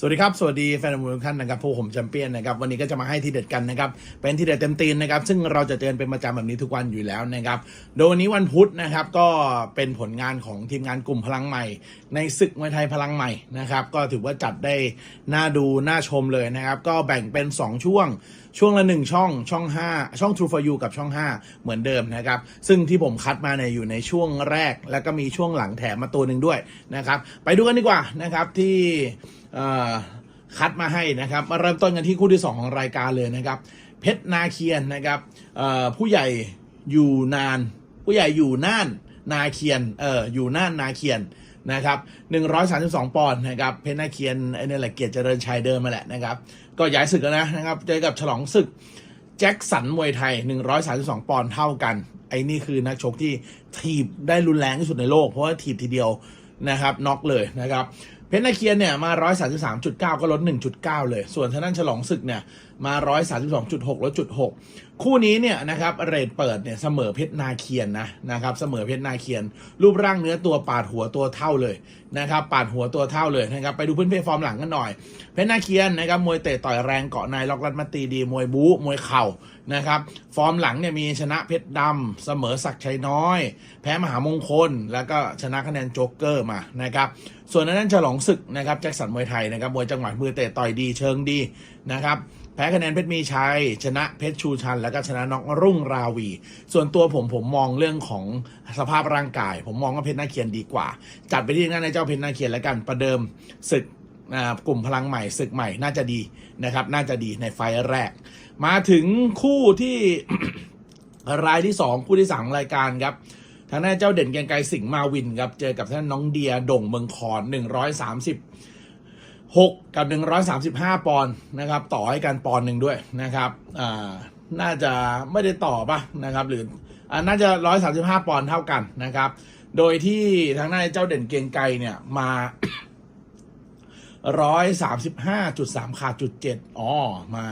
สวัสดีครับ สวัสดีแฟนมวยทุกท่านนะครับพวกผมแชมเปี้ยนนะครับวันนี้ก็จะมาให้ทีเด็ดกันนะครับเป็นทีเด็ดเต็มตีนนะครับซึ่งเราจะเตือนเป็นประจำแบบนี้ทุกวันอยู่แล้วนะครับโดยวันนี้วันพุธนะครับก็เป็นผลงานของทีมงานกลุ่มพลังใหม่ ในศึกมวยไทยพลังใหม่นะครับก็ถือว่าจัดได้น่าดูน่าชมเลยนะครับก็แบ่งเป็น 2 ช่วงช่วงละหนึ่งช่องช่อง 5 ช่อง True for You กับช่อง 5 เหมือนเดิมนะครับซึ่งที่ผมคัดมาเนี่ยอยู่ในช่วงแรก แล้วก็มีช่วงหลังแถมมาตัวหนึ่งด้วยนะครับไปดูกันดีกว่านะครับที่คัดมาให้นะครับ มาเริ่มต้นกันที่คู่ที่ 2 ของรายการเลยนะครับ เพชรนาเคียนนะครับผู้ใหญ่อยู่นาน ผู้ใหญ่อยู่น่านนาเคียนเอออยู่น่านนาเคียนนะครับ132 ปอนด์นะครับ เพชรนาเคียนไอ้นี่แหละเกียรติเจริญชัยเดิมมาแหละนะครับ ก็ย้ายศึกแล้วนะนะครับเจอกับฉลองศึกแจ็คสันมวยไทย 132 ปอนด์เท่ากัน ไอ้นี่คือนักชกที่ถีบได้รุนแรงที่สุดในโลก เพราะว่าถีบทีเดียวนะครับน็อกเลยนะครับ เพชรนาเคียนเนี่ยมา 133.9 ก็ลด 1.9 เลย ส่วนทางด้านฉลองศึกเนี่ยมา 132.6 ลดจุด6คู่นี้เนี่ยนะครับเรทเปิดเนี่ยเสมอเพชรนาเคียนนะนะครับเสมอเพชรนาเคียน รูปร่างเนื้อตัวปาดหัวตัวเท่าเลยนะครับปาดหัวตัวเท่าเลยนะครับไปดูพื้นเพฟอร์มหลังกันหน่อย เพชรนาเคียนนะครับมวยเตะต่อยแรงเกาะในล็อกรัดมาตีดี มวยบู๊มวยเข่านะครับฟอร์มหลังเนี่ยมีชนะเพชรดำเสมอศักชัยน้อย แพ้มหามงคล แล้วก็ชนะคะแนนโจ๊กเกอร์มานะครับ ส่วนนั้นฉลองศึกนะครับแจ็คสันมวยไทยนะครับมวยจังหวะมือเตะต่อยดีเชิงดีนะครับแพ้คะแนนเพชรมีชัย ชนะเพชรชูชัน แล้วก็ชนะน็อกรุ่งราวี ส่วนตัวผมผมมองเรื่องของสภาพร่างกาย ผมมองว่าเพชรนาเคียนดีกว่า จัดไปที่นั่นในเจ้าเพชรนาเคียนแล้วกันประเดิมศึกกลุ่มพลังใหม่ศึกใหม่น่าจะดีนะครับ น่าจะดีในไฟล์แรก มาถึงคู่ที่รายที่ 2 คู่ที่สองรายการครับ ทางด้านเจ้าเด่นเกียงไกรสิงห์มาวินครับ เจอกับท่านน้องเดียด่งเมืองคอน136กับ135ปอนด์นะครับ ต่อให้กันปอนด์หนึ่งด้วยนะครับอ่าน่าจะไม่ได้ต่อป่ะนะครับ หรืออ่าน่าจะ135ปอนด์เท่ากันนะครับ โดยที่ทางด้านเจ้าเด่นเกียงไกรเนี่ยมาร้อยสามสิบห้าจุดสามขาดจุดเจ็ดอ๋อมา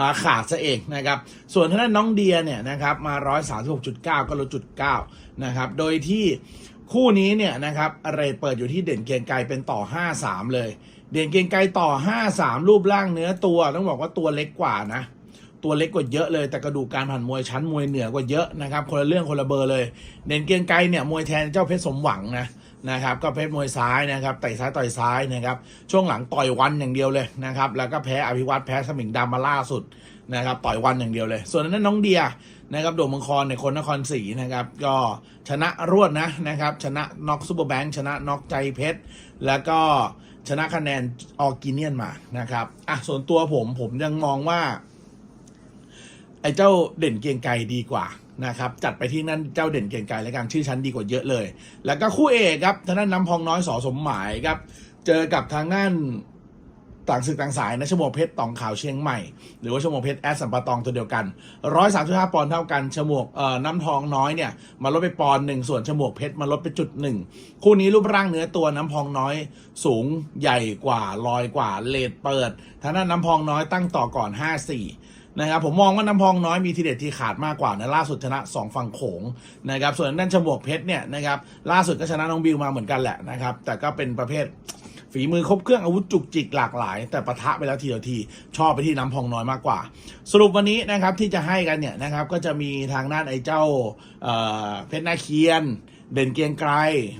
มาขาดซะเองนะครับ ส่วนทางด้านน้องเดียเนี่ยนะครับมาร้อยสามสิบหกจุดเก้าก็ลดจุดเก้านะครับ โดยที่คู่นี้เนี่ยนะครับเรทเปิดอยู่ที่เด่นเกียงไกรเป็นต่อห้าสามเลย เด่นเกียงไกรต่อห้าสามรูปร่างเนื้อตัวต้องบอกว่าตัวเล็กกว่านะตัวเล็กกว่าเยอะเลยแต่กระดูกการผ่านมวยชั้นมวยเหนือกว่าเยอะนะครับคนละเรื่องคนละเบอร์เลย เด่นเกียงไกรเนี่ยมวยแทนเจ้าเพชรสมหวังนะ นะครับก็เพชรมวยซ้ายนะครับเตะซ้ายต่อยซ้ายนะครับช่วงหลังต่อยวันอย่างเดียวเลยนะครับแล้วก็แพ้อภิวัตแพ้สมิงดำมาล่าสุดนะครับต่อยวันอย่างเดียวเลย ส่วนนั้นน้องเดียนะครับโดมังครในคนนครศรีนะครับก็ชนะรวดนะนะครับชนะน็อกซูเปอร์แบงค์ชนะน็อกใจเพชรแล้วก็ชนะคะแนนออร์กิเนียนมานะครับอะส่วนตัวผมผมยังมองว่า ไอ้เจ้าเด่นเกียงไกรดีกว่านะครับจัดไปที่นั่นเจ้าเด่นเกียงไกรและกันชื่อชั้นดีกว่าเยอะเลย แล้วก็คู่เอกครับทางด้านน้ำพองน้อยสอสมหมายครับเจอกับทางด้าน ต่างศึกต่างสายนะชมวกเพชรตองขาวเชียงใหม่ หรือว่าชมวกเพชรแอสสัมปะตองตัวเดียวกันร้อยสามสิบห้าปอนด์เท่ากันชมวกเอ่อน้ำทองน้อยเนี่ยมาลดไปปอนด์หนึ่งส่วนชมวกเพชรมาลดไปจุดหนึ่งคู่นี้รูปร่างเนื้อตัวน้ำพองน้อย สูงใหญ่กว่าลอยกว่าเลดเปิดทางด้านน้ำพองน้อยตั้งต่อก่อนห้าสี่นะครับผมมองว่าน้ำพองน้อยมีทีเด็ดที่ขาดมากกว่านะล่าสุดชนะ 2 ฝั่งโขงนะครับส่วนด้านฉมวกเพชรเนี่ยนะครับล่าสุดก็ชนะน้องบิวมาเหมือนกันแหละนะครับแต่ก็เป็นประเภท ฝีมือครบเครื่องอาวุธจุกจิกหลากหลาย แต่ปะทะไปแล้วทีเดียวที ชอบไปที่น้ำพองน้อยมากกว่า สรุปวันนี้นะครับที่จะให้กันเนี่ยนะครับก็จะมีทางด้านไอ้เจ้าเเพชรนาเคียน เด่นเกียงไกร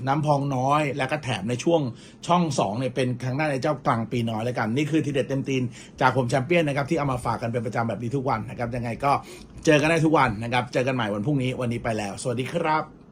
น้ำพองน้อย แล้วก็แถมในช่วงช่อง2เนี่ยเป็นทางด้านไอ้เจ้ากลางปีน้อยแล้วกัน นี่คือทีเด็ดเต็มตีนจากผมแชมเปี้ยนนะครับที่เอามาฝากกันเป็นประจำแบบนี้ทุกวันนะครับยังไงก็เจอกันได้ทุกวันนะครับเจอกันใหม่วันพรุ่งนี้วันนี้ไปแล้ว สวัสดีครับ